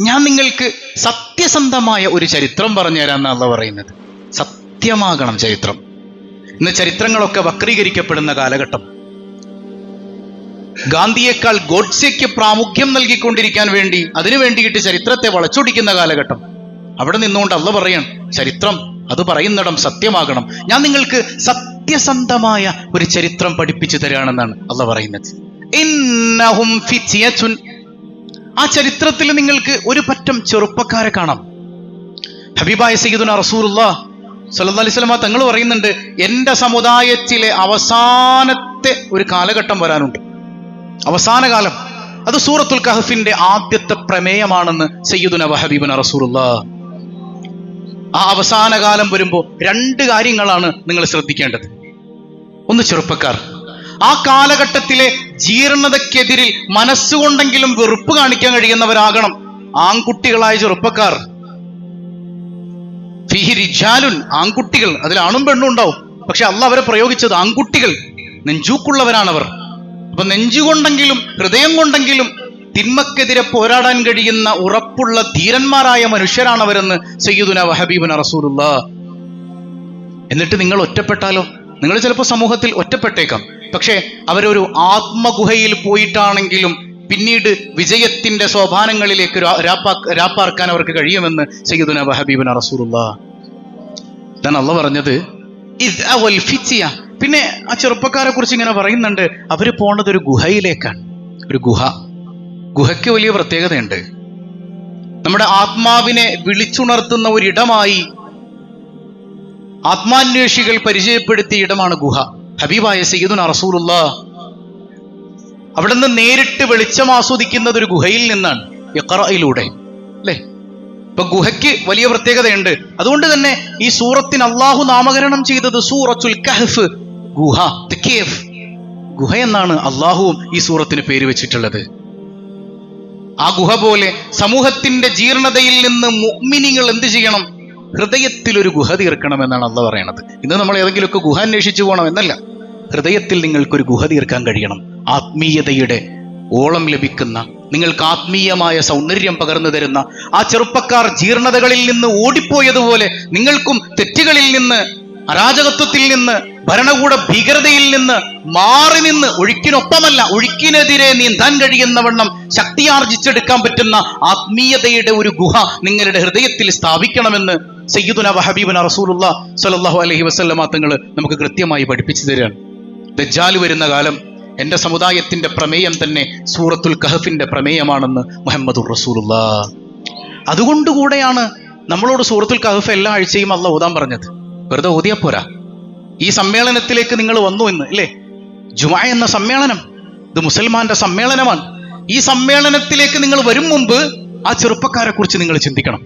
ഞാൻ നിങ്ങൾക്ക് സത്യസന്ധമായ ഒരു ചരിത്രം പറഞ്ഞു എന്നല്ല പറയുന്നത്. സത്യമാകണം ചരിത്രം. ഇന്ന് ചരിത്രങ്ങളൊക്കെ വക്രീകരിക്കപ്പെടുന്ന കാലഘട്ടം. ഗാന്ധിയേക്കാൾ ഗോഡ്സെക്ക് പ്രാമുഖ്യം നൽകിക്കൊണ്ടിരിക്കാൻ വേണ്ടി അതിനു വേണ്ടിയിട്ട് ചരിത്രത്തെ വളച്ചൊടിക്കുന്ന കാലഘട്ടം. അവിടെ നിന്നുകൊണ്ട് അല്ല പറയണം ചരിത്രം അത് പറയുന്നിടം സത്യമാകണം. ഞാൻ നിങ്ങൾക്ക് സത്യസന്ധമായ ഒരു ചരിത്രം പഠിപ്പിച്ചു തരാണെന്നാണ് അല്ല പറയുന്നത്. ആ ചരിത്രത്തിൽ നിങ്ങൾക്ക് ഒരു പറ്റം ചെറുപ്പക്കാരെ കാണാം. ഹബീബായ സയ്യിദുന റസൂറുള്ള അലൈഹി വസല്ലമ തങ്ങൾ പറയുന്നുണ്ട് എന്റെ സമുദായത്തിലെ അവസാനത്തെ ഒരു കാലഘട്ടം വരാനുണ്ട്. അവസാന കാലം. അത് സൂറത്തുൽ കഹഫിന്റെ ആദ്യത്തെ പ്രമേയമാണെന്ന് സയ്യിദുന വഹബീബുന റസൂറുള്ള ആ അവസാന കാലം വരുമ്പോൾ രണ്ട് കാര്യങ്ങളാണ് നിങ്ങൾ ശ്രദ്ധിക്കേണ്ടത്. ഒന്ന് ചെറുപ്പക്കാർ. ആ കാലഘട്ടത്തിലെ ജീർണതയ്ക്കെതിരിൽ മനസ്സുകൊണ്ടെങ്കിലും വെറുപ്പ് കാണിക്കാൻ കഴിയുന്നവരാകണം ആൺകുട്ടികളായ ചെറുപ്പക്കാർ. ഫിഹി റിജാലുൻ ആൺകുട്ടികൾ. അതിൽ ആണും പെണ്ണും ഉണ്ടാവും. പക്ഷെ അല്ല അവരെ പ്രയോഗിച്ചത് ആൺകുട്ടികൾ. നെഞ്ചൂക്കുള്ളവരാണവർ. അപ്പൊ നെഞ്ചുകൊണ്ടെങ്കിലും ഹൃദയം കൊണ്ടെങ്കിലും തിന്മക്കെതിരെ പോരാടാൻ കഴിയുന്ന ഉറപ്പുള്ള ധീരന്മാരായ മനുഷ്യരാണവരെന്ന് സയ്യിദുന വഹബീബുന റസൂലുള്ള. എന്നിട്ട് നിങ്ങൾ ഒറ്റപ്പെട്ടാലോ? നിങ്ങൾ ചിലപ്പോൾ സമൂഹത്തിൽ ഒറ്റപ്പെട്ടേക്കാം. പക്ഷേ അവരൊരു ആത്മഗുഹയിൽ പോയിട്ടാണെങ്കിലും പിന്നീട് വിജയത്തിന്റെ സോപാനങ്ങളിലേക്ക് രാപ്പാർക്കാൻ അവർക്ക് കഴിയുമെന്ന് സയ്യിദുന വഹബീബുന റസൂലുള്ള. ഇതാണ് അള്ള പറഞ്ഞത് പിന്നെ ആ ചെറുപ്പക്കാരെ കുറിച്ച് ഇങ്ങനെ പറയുന്നുണ്ട് അവർ പോണത് ഒരു ഗുഹയിലേക്കാണ് ഒരു ഗുഹ. ഗുഹയ്ക്ക് വലിയ പ്രത്യേകതയുണ്ട്. നമ്മുടെ ആത്മാവിനെ വിളിച്ചുണർത്തുന്ന ഒരിടമായി ആത്മാന്വേഷികൾ പരിചയപ്പെടുത്തിയ ഇടമാണ് ഗുഹ. ഹബീബായ സയ്യിദുന റസൂലുള്ള. അവിടെ നിന്ന് നേരിട്ട് വെളിച്ചം ആസ്വദിക്കുന്നത് ഒരു ഗുഹയിൽ നിന്നാണ് ഇഖറയിലൂടെ. അല്ലേ? ഇപ്പൊ ഗുഹയ്ക്ക് വലിയ പ്രത്യേകതയുണ്ട്. അതുകൊണ്ട് തന്നെ ഈ സൂറത്തിന് അള്ളാഹു നാമകരണം ചെയ്തത് സൂറത്തുൽ കഹഫ് ഗുഹ cave. ഗുഹ എന്നാണ് അള്ളാഹുവും ഈ സൂറത്തിന് പേര് വെച്ചിട്ടുള്ളത്. ആ ഗുഹ പോലെ സമൂഹത്തിന്റെ ജീർണതയിൽ നിന്ന് മുഅ്മിനീങ്ങൾ എന്ത് ചെയ്യണം? ഹൃദയത്തിൽ ഒരു ഗുഹ തീർക്കണം എന്നാണ് അള്ള പറയണത്. ഇന്ന് നമ്മൾ ഏതെങ്കിലുമൊക്കെ ഗുഹ അന്വേഷിച്ചു പോകണം എന്നല്ല. ഹൃദയത്തിൽ നിങ്ങൾക്കൊരു ഗുഹ തീർക്കാൻ കഴിയണം. ആത്മീയതയുടെ ഓളം ലഭിക്കുന്ന നിങ്ങൾക്ക് ആത്മീയമായ സൗന്ദര്യം പകർന്നു തരുന്ന ആ ചെറുപ്പക്കാർ ജീർണതകളിൽ നിന്ന് ഓടിപ്പോയതുപോലെ നിങ്ങൾക്കും തെറ്റുകളിൽ നിന്ന് അരാജകത്വത്തിൽ നിന്ന് ഭരണകൂട ഭീകരതയിൽ നിന്ന് മാറി നിന്ന് ഒഴുക്കിനൊപ്പമല്ല ഒഴുക്കിനെതിരെ നീന്താൻ കഴിയുന്നവണ്ണം ശക്തിയാർജിച്ചെടുക്കാൻ പറ്റുന്ന ആത്മീയതയുടെ ഒരു ഗുഹ നിങ്ങളുടെ ഹൃദയത്തിൽ സ്ഥാപിക്കണമെന്ന് സയ്യിദുന വഹബീബുന റസൂലുള്ള സ്വല്ലല്ലാഹു അലഹി വസല്ലമ തങ്ങൾ നമുക്ക് കൃത്യമായി പഠിപ്പിച്ചു തരികയാണ് ദജ്ജാൽ വരുന്ന കാലം എന്റെ സമുദായത്തിന്റെ പ്രമേയം തന്നെ സൂറത്തുൽ കഹഫിന്റെ പ്രമേയമാണെന്ന് മുഹമ്മദുർ റസൂലുള്ള. അതുകൊണ്ടുകൂടെയാണ് നമ്മളോട് സൂറത്തുൽ കഹഫ് എല്ലാ ആഴ്ചയും അല്ല ഓതാൻ പറഞ്ഞത്. വെറുതെ ഓതിയാ പോരാ. ഈ സമ്മേളനത്തിലേക്ക് നിങ്ങൾ വന്നു എന്ന് ഇല്ലേ? ജുമാ എന്ന സമ്മേളനം ഇത് മുസൽമാന്റെ സമ്മേളനമാണ്. ഈ സമ്മേളനത്തിലേക്ക് നിങ്ങൾ വരും മുമ്പ് ആ ചെറുപ്പക്കാരെ കുറിച്ച് നിങ്ങൾ ചിന്തിക്കണം.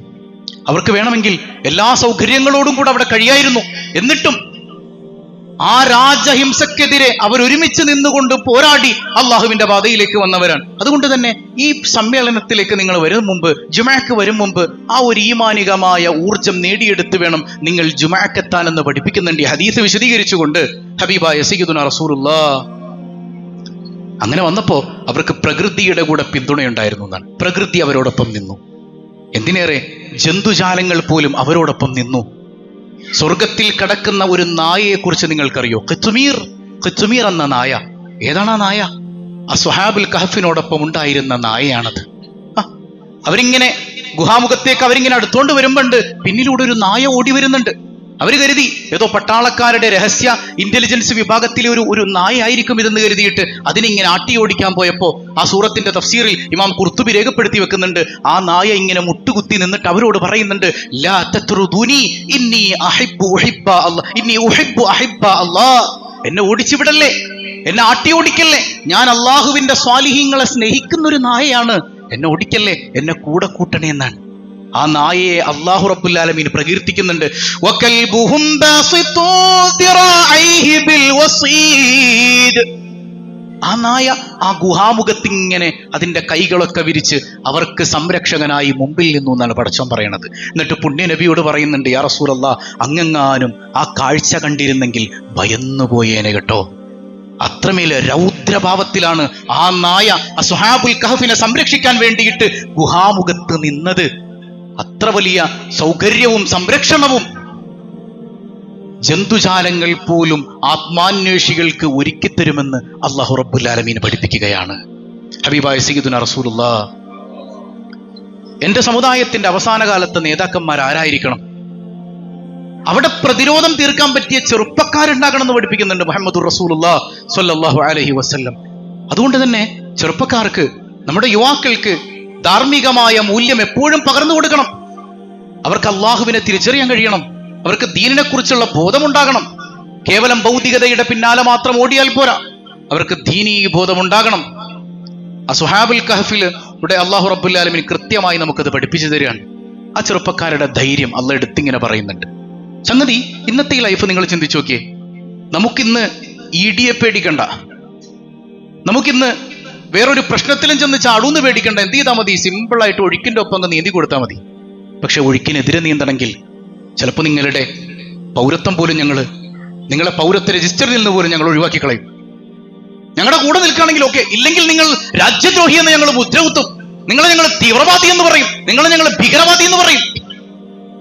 അവർക്ക് വേണമെങ്കിൽ എല്ലാ സൗകര്യങ്ങളോടും കൂടെ അവിടെ കഴിയായിരുന്നു. എന്നിട്ടും ആ രാജഹിംസക്കെതിരെ അവർ ഒരുമിച്ച് നിന്നുകൊണ്ട് പോരാടി അള്ളാഹുവിന്റെ പാതയിലേക്ക് വന്നവരാണ്. അതുകൊണ്ട് തന്നെ ഈ സമ്മേളനത്തിലേക്ക് നിങ്ങൾ വരും മുമ്പ് ജുമാക്ക് വരും മുമ്പ് ആ ഒരു ഈമാനികമായ ഊർജം നേടിയെടുത്ത് വേണം നിങ്ങൾ ജുമാക്കെത്താനെന്ന് പഠിപ്പിക്കുന്നുണ്ട് ഈ ഹദീസ് വിശദീകരിച്ചുകൊണ്ട് ഹബീബായ റസൂലുള്ള. അങ്ങനെ വന്നപ്പോ അവർക്ക് പ്രകൃതിയുടെ കൂടെ പിന്തുണയുണ്ടായിരുന്നു എന്നാണ്. പ്രകൃതി അവരോടൊപ്പം നിന്നു. എന്തിനേറെ? ജന്തുജാലങ്ങൾ പോലും അവരോടൊപ്പം നിന്നു. സ്വർഗത്തിൽ കിടക്കുന്ന ഒരു നായയെ കുറിച്ച് നിങ്ങൾക്കറിയോ? ഖിത്തുമീർ. ഖിത്തുമീർ എന്ന നായ. ഏതാണ് ആ നായ? ആ സുഹാബുൽ കഹഫിനോടൊപ്പം ഉണ്ടായിരുന്ന നായയാണത്. അവരിങ്ങനെ ഗുഹാമുഖത്തേക്ക് അവരിങ്ങനെ അടുത്തോണ്ട് വരുമ്പോണ്ട് പിന്നിലൂടെ ഒരു നായ ഓടി വരുന്നുണ്ട്. അവർ കരുതി ഏതോ പട്ടാളക്കാരുടെ രഹസ്യ ഇന്റലിജൻസ് വിഭാഗത്തിലെ ഒരു ഒരു നായ ആയിരിക്കും ഇതെന്ന് കരുതിയിട്ട് അതിനിങ്ങനെ ആട്ടി ഓടിക്കാൻ പോയപ്പോ ആ സൂറത്തിന്റെ തഫ്സീറിൽ ഇമാം കുർത്തുബി രേഖപ്പെടുത്തി വെക്കുന്നുണ്ട്. ആ നായ ഇങ്ങനെ മുട്ടുകുത്തി നിന്നിട്ട് അവരോട് പറയുന്നുണ്ട് എന്നെ ഓടിച്ചുവിടല്ലേ? എന്നെ ആട്ടി ഓടിക്കല്ലേ ഞാൻ അള്ളാഹുവിന്റെ സ്വാലിഹീങ്ങളെ സ്നേഹിക്കുന്ന ഒരു നായയാണ്. എന്നെ ഓടിക്കല്ലേ? എന്നെ കൂടെ കൂട്ടണേ എന്നാണ്. ആ നായയെ അള്ളാഹു റബ്ബുല്ലാലമീൻ പ്രകീർത്തിക്കുന്നുണ്ട്. ആ നായ ആ ഗുഹാമുഖത്തിങ്ങനെ അതിന്റെ കൈകളൊക്കെ വിരിച്ച് അവർക്ക് സംരക്ഷകനായി മുമ്പിൽ നിന്നു എന്നാണ് പടച്ചോൻ പറയണത്. എന്നിട്ട് പുണ്യ നബിയോട് പറയുന്നുണ്ട് യാ റസൂലല്ല അങ്ങെങ്ങാനും ആ കാഴ്ച കണ്ടിരുന്നെങ്കിൽ ഭയന്നു പോയേനെ കേട്ടോ. അത്രമേൽ രൗദ്ര രൗദ്രഭാവത്തിലാണ് ആ നായ അസുഹാബുൽ കഹഫിനെ സംരക്ഷിക്കാൻ വേണ്ടിയിട്ട് ഗുഹാമുഖത്ത് നിന്നത്. അത്ര വലിയ സൗകര്യവും സംരക്ഷണവും. ജന്തുജാലങ്ങൾ പോലും ആത്മാന്വേഷികൾക്ക് ഒരുക്കിത്തരുമെന്ന് അള്ളാഹു റബ്ബുൽ ആലമീൻ പഠിപ്പിക്കുകയാണ്. ഹബീബായ സീദുന റസൂലുള്ള എന്റെ സമുദായത്തിന്റെ അവസാന കാലത്തെ നേതാക്കന്മാർ ആരായിരിക്കണം? അവിടെ പ്രതിരോധം തീർക്കാൻ പറ്റിയ ചെറുപ്പക്കാരുണ്ടാകണം എന്ന് പഠിപ്പിക്കുന്നുണ്ട് മുഹമ്മദ് റസൂലുള്ള അലൈഹി വസല്ലം. അതുകൊണ്ട് തന്നെ ചെറുപ്പക്കാർക്ക് നമ്മുടെ യുവാക്കൾക്ക് ധാർമ്മികമായ മൂല്യം എപ്പോഴും പകർന്നു കൊടുക്കണം. അവർക്ക് അള്ളാഹുവിനെ തിരിച്ചറിയാൻ കഴിയണം. അവർക്ക് ദീനിനെ കുറിച്ചുള്ള ബോധമുണ്ടാകണം. കേവലം ഭൗതികതയുടെ പിന്നാലെ മാത്രം ഓടിയാൽ പോരാ. അവർക്ക് ദീനീ ബോധമുണ്ടാകണം. അസുഹാബുൽ കഹഫിൽ ഇവിടെ അള്ളാഹു റബ്ബുല്ലാലമിന് കൃത്യമായി നമുക്കത് പഠിപ്പിച്ചു തരികയാണ്. ആ ചെറുപ്പക്കാരുടെ ധൈര്യം അള്ള എടുത്തിങ്ങനെ പറയുന്നുണ്ട്. സംഗതി ഇന്നത്തെ ലൈഫ് നിങ്ങൾ ചിന്തിച്ചു നോക്കിയേ. നമുക്കിന്ന് ഇ ഡിയെ പേടിക്കണ്ട. നമുക്കിന്ന് വേറൊരു പ്രശ്നത്തിലും ചെന്ന് ചാടൂന്ന് പേടിക്കണ്ട. എന്ത് ചെയ്താൽ മതി? സിമ്പിളായിട്ട് ഒഴുക്കിന്റെ ഒപ്പം അങ്ങ് നീന്തി കൊടുത്താൽ മതി. പക്ഷെ ഒഴുക്കിനെതിരെ നീന്തണമെങ്കിൽ ചിലപ്പോൾ നിങ്ങളുടെ പൗരത്വം പോലും ഞങ്ങൾ നിങ്ങളെ പൗരത്വ രജിസ്റ്ററിൽ നിന്ന് പോലും ഞങ്ങൾ ഒഴിവാക്കി കളയും. ഞങ്ങളുടെ കൂടെ നിൽക്കുകയാണെങ്കിൽ ഓക്കെ ഇല്ലെങ്കിൽ നിങ്ങൾ രാജ്യദ്രോഹി എന്ന് ഞങ്ങൾ മുദ്രകുത്തും. നിങ്ങളെ ഞങ്ങൾ തീവ്രവാദി എന്ന് പറയും. നിങ്ങളെ ഞങ്ങൾ ഭീകരവാദി എന്ന് പറയും.